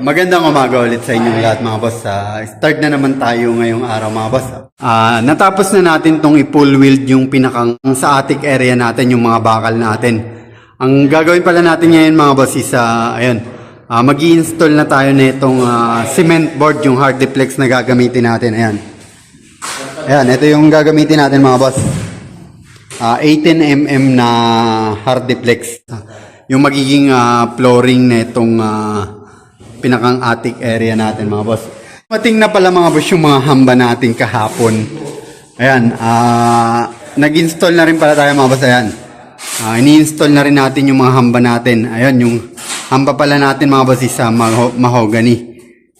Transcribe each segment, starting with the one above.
Magandang umaga ulit sa inyong lahat mga boss. Ah, start na naman tayo ngayong araw mga boss. Ah, natapos na natin tong i-full weld yung pinakang sa attic area natin, yung mga bakal natin. Ang gagawin pala natin ngayon mga boss is ah, ayun, ah, mag install na tayo na itong ah, cement board, yung hard deflex na gagamitin natin. Ayan. Ayan, ito yung gagamitin natin mga boss. Ah, 18mm na hard deflex. Yung magiging ah, flooring na itong ah, pinakang attic area natin mga boss. Mating na pala mga boss yung mga hamba natin kahapon. Ayan, ah nag-install na rin pala tayo mga boss. Ayan. Ah, ini-install na rin natin yung mga hamba natin. Ayan, yung hamba pala natin mga boss is ah, maho- mahogany.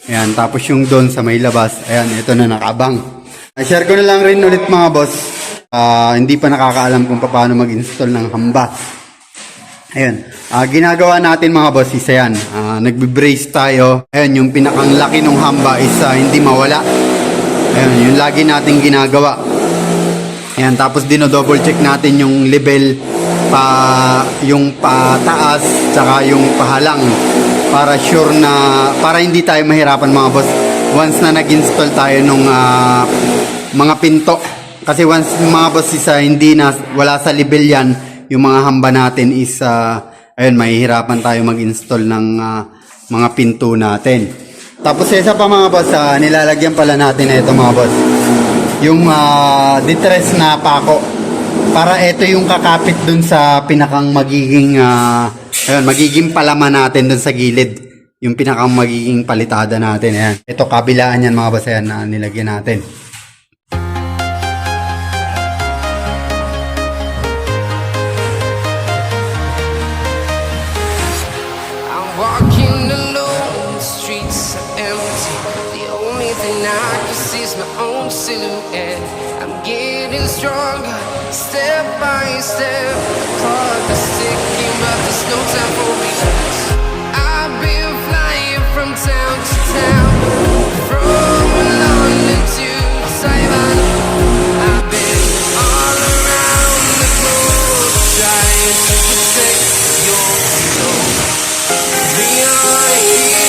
Ayan, tapos yung doon sa may labas. Ayan, ito na nakabang. share ko na lang rin ulit mga boss. Ah, hindi pa nakakaalam kung paano mag-install ng hamba. Ayun. Ah, ginagawa natin mga boss is ayan. Ah, nagbe-brace tayo. Ayun, yung pinakang laki ng hamba is ah, hindi mawala. Ayun, yung lagi nating ginagawa. Ayan, tapos dino-double check natin yung level pa yung pataas tsaka yung pahalang para sure na para hindi tayo mahirapan mga boss once na nag-install tayo nung ah, mga pinto kasi once mga boss is ah, hindi na wala sa level yan yung mga hamba natin is ah, ayun mahihirapan tayo mag-install ng ah, mga pinto natin. Tapos isa pa mga boss ah, nilalagyan pala natin na ito mga boss. Yung uh, distress na pako. Para ito yung kakapit dun sa pinakang magiging ah, ayun, magiging palaman natin dun sa gilid. Yung pinakang magiging palitada natin ayan. ito kabilaan yan mga boss ayan na nilagyan natin The thing I can see my own silhouette. I'm getting stronger, step by step. Clock is ticking, but there's no time for relax. I've been flying from town to town, from London to Taiwan. I've been all around the globe, trying to protect your soul. We are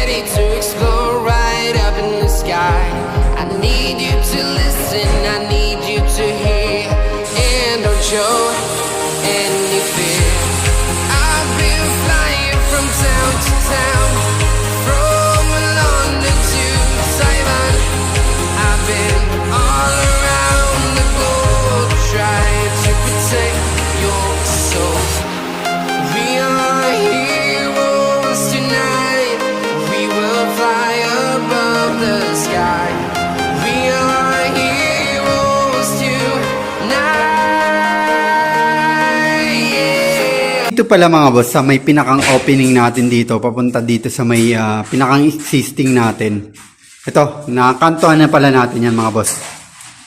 ready to explore right up in the sky. I need you to listen, I need you to hear, and don't show any fear. I've been flying from town to town, from London to Taiwan. I've been all around the globe trying to protect your soul. We Yeah. Ito pala mga boss, sa may pinakang opening natin dito, papunta dito sa may ah, pinakang existing natin. Ito, nakantuhan na pala natin yan mga boss.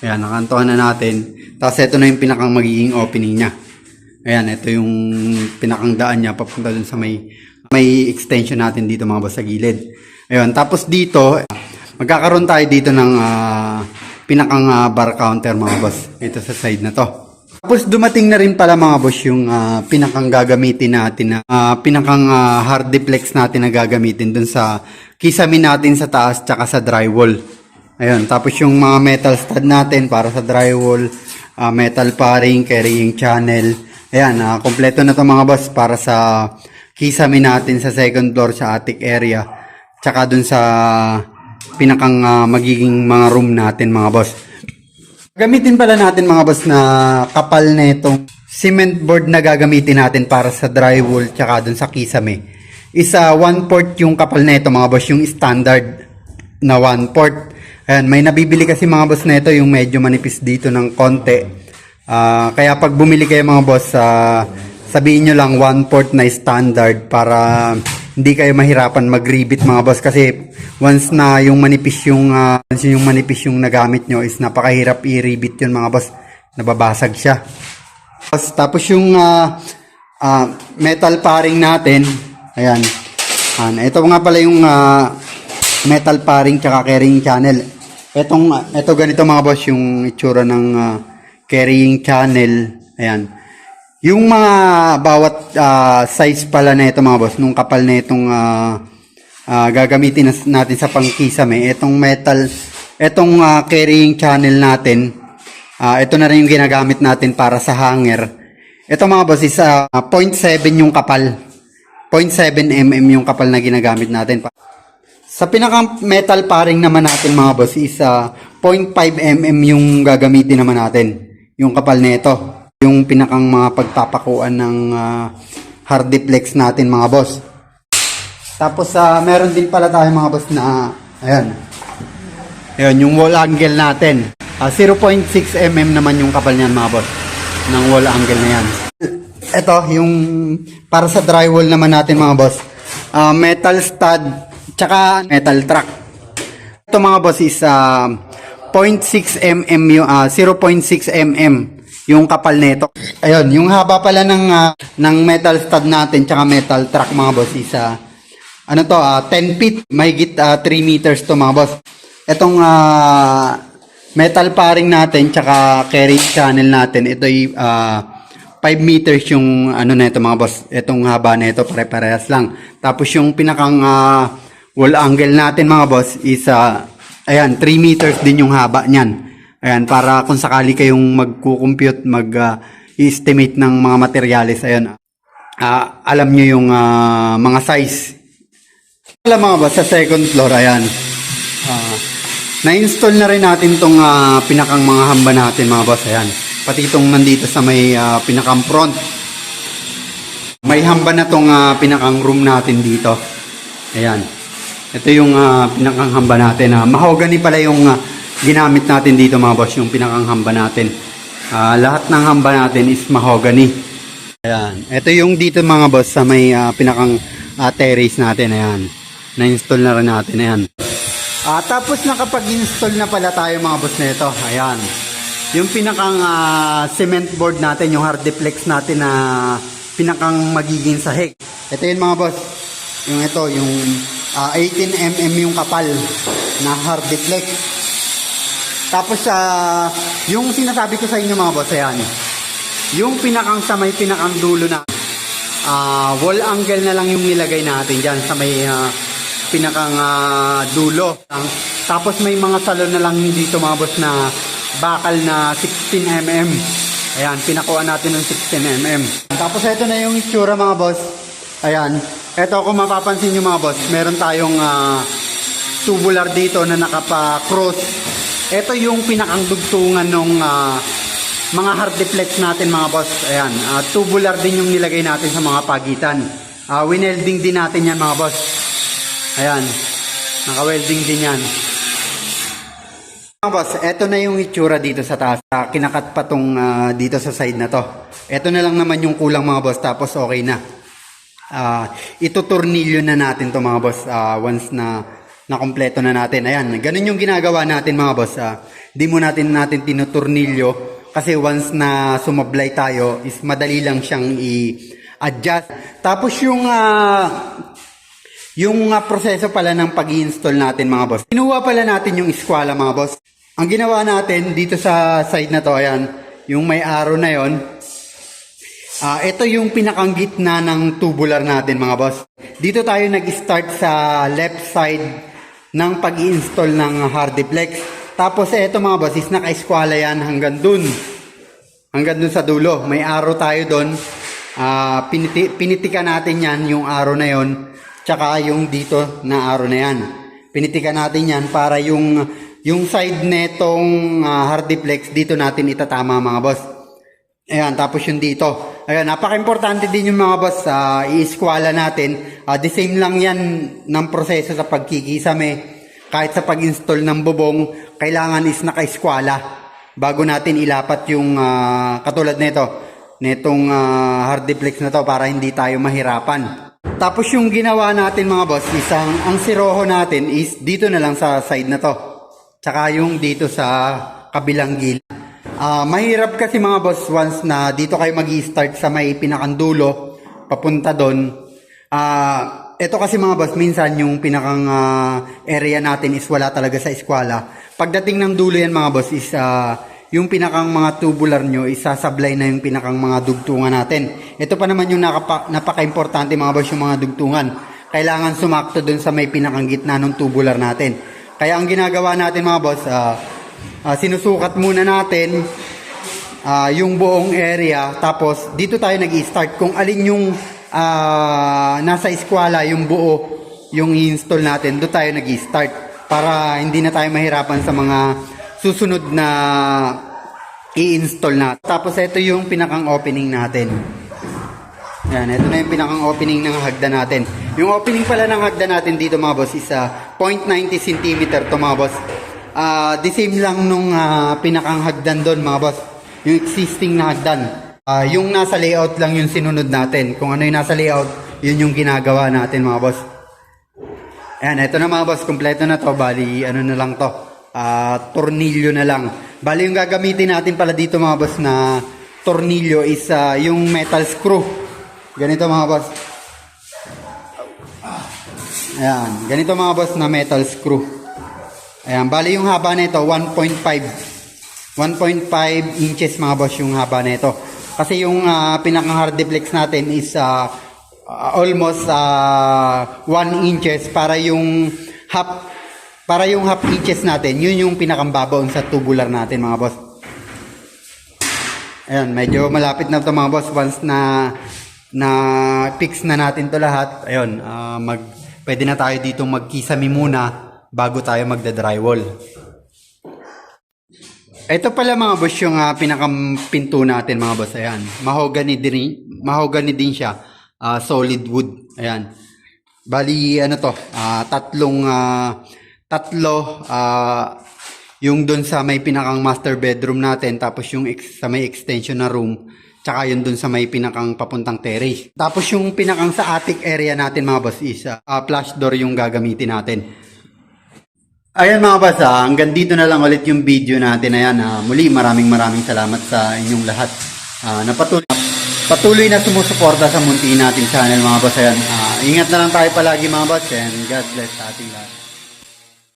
Ayan, nakantuhan na natin. Tapos ito na yung pinakang magiging opening niya. Ayan, ito yung pinakang daan niya papunta dun sa may may extension natin dito mga boss sa gilid. Ayun, tapos dito, magkakaroon tayo dito ng ah, pinakang ah, bar counter mga boss. Ito sa side na to. Tapos dumating na rin pala mga boss yung ah, pinakang gagamitin natin na ah, pinakang ah, hard deflex natin na gagamitin dun sa kisame natin sa taas tsaka sa drywall. Ayun, tapos yung mga metal stud natin para sa drywall, ah, metal paring, carrying channel. Ayan, ah, kompleto na to mga boss para sa kisame natin sa second floor sa attic area. Tsaka dun sa pinakang ah, magiging mga room natin mga boss. Gamitin pala natin mga boss na kapal na itong cement board na gagamitin natin para sa drywall tsaka dun sa kisame is ah, one port yung kapal na ito mga boss, yung standard na one port. Ayan, may nabibili kasi mga boss na ito yung medyo manipis dito ng konti. Ah, kaya pag bumili kayo mga boss, ah, sabihin nyo lang one port na standard para hindi kayo mahirapan mag-rebit mga boss kasi once na yung manipis yung ah, once yung manipis yung nagamit nyo is napakahirap i-rebit yun mga boss. Nababasag siya. Tapos, tapos yung ah, ah, metal paring natin, ayan. Ayan, ito nga pala yung ah, metal paring tsaka carrying channel. Etong, ah, ito ganito mga boss yung itsura ng ah, carrying channel. Ayan. Yung mga bawat ah, size pala na ito mga boss, nung kapal na itong ah, ah, gagamitin natin sa pangkisame, itong metal, itong ah, carrying channel natin, Ah, ito na rin yung ginagamit natin para sa hanger. Ito mga boss is ah, 0.7 yung kapal. 0.7 mm yung kapal na ginagamit natin. Sa pinaka metal paring naman natin mga boss is ah, 0.5 mm yung gagamitin naman natin. Yung kapal nito. Yung pinakang mga pagpapakuan ng ah, hardiplex natin mga boss. Tapos ah, meron din pala tayo mga boss na ayan. Ayan, yung wall angle natin. Ah, 0.6 mm naman yung kapal niyan mga boss. Ng wall angle na yan. Ito, yung para sa drywall naman natin mga boss. Ah, metal stud, tsaka metal track. Ito mga boss is ah, 0.6 mm ah, 0.6 mm yung kapal nito. Ayun, yung haba pala ng ah, ng metal stud natin tsaka metal track mga boss is ah, ano to, ah, 10 feet, mahigit ah, 3 meters to mga boss. Itong ah, metal paring natin tsaka carry channel natin, ito ay ah, 5 meters yung ano na ito mga boss. Itong haba na ito pare-parehas lang. Tapos yung pinakang ah, wall angle natin mga boss is ah, ayan 3 meters din yung haba niyan. Ayan para kung sakali kayong magko-compute, mag-estimate ng mga materyales ayan. ah, alam niyo yung ah, mga size alam mga boss, sa second floor, ayan. Ah, na-install na rin natin tong ah, pinakang mga hamba natin mga boss, ayan. Pati itong nandito sa may ah, pinakang front. May hamba na tong ah, pinakang room natin dito. Ayan. Ito yung ah, pinakang hamba natin. ah. mahogany pala yung ah, ginamit natin dito mga boss, yung pinakang hamba natin. Ah, lahat ng hamba natin is mahogany. Ayan. Ito yung dito mga boss sa may ah, pinakang ah, terrace natin. Ayan. Na-install na rin natin. Ayan. Ah, tapos nakapag-install na pala tayo mga boss nito. Ayan. Yung pinakang ah, cement board natin, yung hardiplex natin na pinakang magiging sahig. Ito yun mga boss. Yung ito, yung ah, 18 mm yung kapal na hardiplex. Tapos sa yung sinasabi ko sa inyo mga boss, ayan. Yung pinakang sa may pinakang dulo na ah, wall angle na lang yung nilagay natin diyan sa may ah, pinakang ah, dulo. Tapos may mga salon na lang dito mga boss na bakal na 16 mm. Ayan, pinakuha natin ng 16 mm. Tapos ito na yung itsura mga boss. Ayan. Ito kung mapapansin nyo mga boss, meron tayong ah, tubular dito na nakapa-cross. Ito yung pinakang dugtungan ng mga hardiplex natin mga boss. Ayan, ah, tubular din yung nilagay natin sa mga pagitan. Ah, winelding din natin yan mga boss. Ayan, naka-welding din yan. Mga boss, eto na yung itsura dito sa taas. Ah, kinakat pa tong ah, dito sa side na to. Eto na lang naman yung kulang mga boss, tapos okay na. Ah, itutornilyo na natin to mga boss ah, once na nakompleto na natin. Ayan, ganun yung ginagawa natin mga boss. Ah, di mo natin natin tinutornilyo kasi once na sumablay tayo is madali lang siyang i-adjust. Tapos yung ah, yung ah, proseso pala ng pag install natin mga boss. Kinuha pala natin yung eskwala mga boss. Ang ginawa natin dito sa side na to, ayan, yung may arrow na yon. Ah, ito yung pinakang gitna ng tubular natin mga boss. Dito tayo nag-start sa left side ng pag-install ng hardiplex. Tapos ito mga boss is naka-eskwala yan hanggang dun. Hanggang dun sa dulo. May arrow tayo dun. Ah, piniti pinitikan natin yan, yung arrow na yon. Tsaka yung dito na arrow na yan. Pinitikan natin yan para yung yung side netong ah, hardiplex dito natin itatama mga boss. Ayan, tapos yung dito. Ayan, napaka-importante din yung mga boss sa i-eskwala natin. Ah, the same lang yan ng proseso sa pagkikisame. Kahit sa pag-install ng bubong, kailangan is naka-eskwala bago natin ilapat yung ah, katulad nito, netong uh, hardiplex na to para hindi tayo mahirapan. Tapos yung ginawa natin mga boss, isang ang siroho natin is dito na lang sa side na to. Tsaka yung dito sa kabilang gilid. Ah, mahirap kasi mga boss once na dito kayo mag start sa may pinakandulo papunta doon. Ah, ito kasi mga boss, minsan yung pinakang ah, area natin is wala talaga sa eskwela. Pagdating ng dulo yan mga boss is ah, yung pinakang mga tubular nyo isasablay na yung pinakang mga dugtungan natin. Ito pa naman yung nakapa, napaka-importante mga boss yung mga dugtungan. Kailangan sumakto dun sa may pinakang gitna ng tubular natin. Kaya ang ginagawa natin mga boss, ah, ah, sinusukat muna natin ah, yung buong area tapos dito tayo nag-start kung alin yung ah, nasa eskwela yung buo yung i-install natin doon tayo nag-start para hindi na tayo mahirapan sa mga susunod na i-install natin tapos ito yung pinakang opening natin yan, ito na yung pinakang opening ng hagda natin. Yung opening pala ng hagda natin dito mga boss is ah, 0.90 cm to mga boss. Ah, the same lang nung ah, pinakang hagdan doon mga boss. Yung existing na hagdan. Ah, yung nasa layout lang yung sinunod natin. Kung ano yung nasa layout, yun yung ginagawa natin mga boss. Ayan, ito na mga boss, kompleto na to. Bali, ano na lang to. Ah, tornilyo na lang. Bali, yung gagamitin natin pala dito mga boss na tornilyo is ah, yung metal screw. Ganito mga boss. Ayan, ganito mga boss na metal screw. Ayan, bali yung haba nito 1.5. 1.5 inches mga boss yung haba nito. Kasi yung uh, pinakang hardiplex natin is ah, ah, almost 1 inches para yung half para yung half inches natin, yun yung pinakang babaw sa tubular natin mga boss. Ayan, medyo malapit na to mga boss once na na fix na natin to lahat. Ayun, ah, mag pwede na tayo dito magkisami muna bago tayo magda-drywall. Ito pala mga boss yung uh, pinakampinto natin mga boss. Ayan, mahogany din, mahogany din siya. Ah, solid wood. Ayan. Bali ano to, ah, tatlong ah, tatlo ah, yung doon sa may pinakang master bedroom natin tapos yung ex- sa may extension na room tsaka yun doon sa may pinakang papuntang terrace. Tapos yung pinakang sa attic area natin mga boss is ah, flash door yung gagamitin natin. Ayan mga ah, hanggang dito na lang ulit yung video natin. Ayan, ah, muli maraming maraming salamat sa inyong lahat. Ah, na patuloy, patuloy na sumusuporta sa munti nating channel mga boss. Ayan, ah, ingat na lang tayo palagi mga boss and God bless sa ating lahat.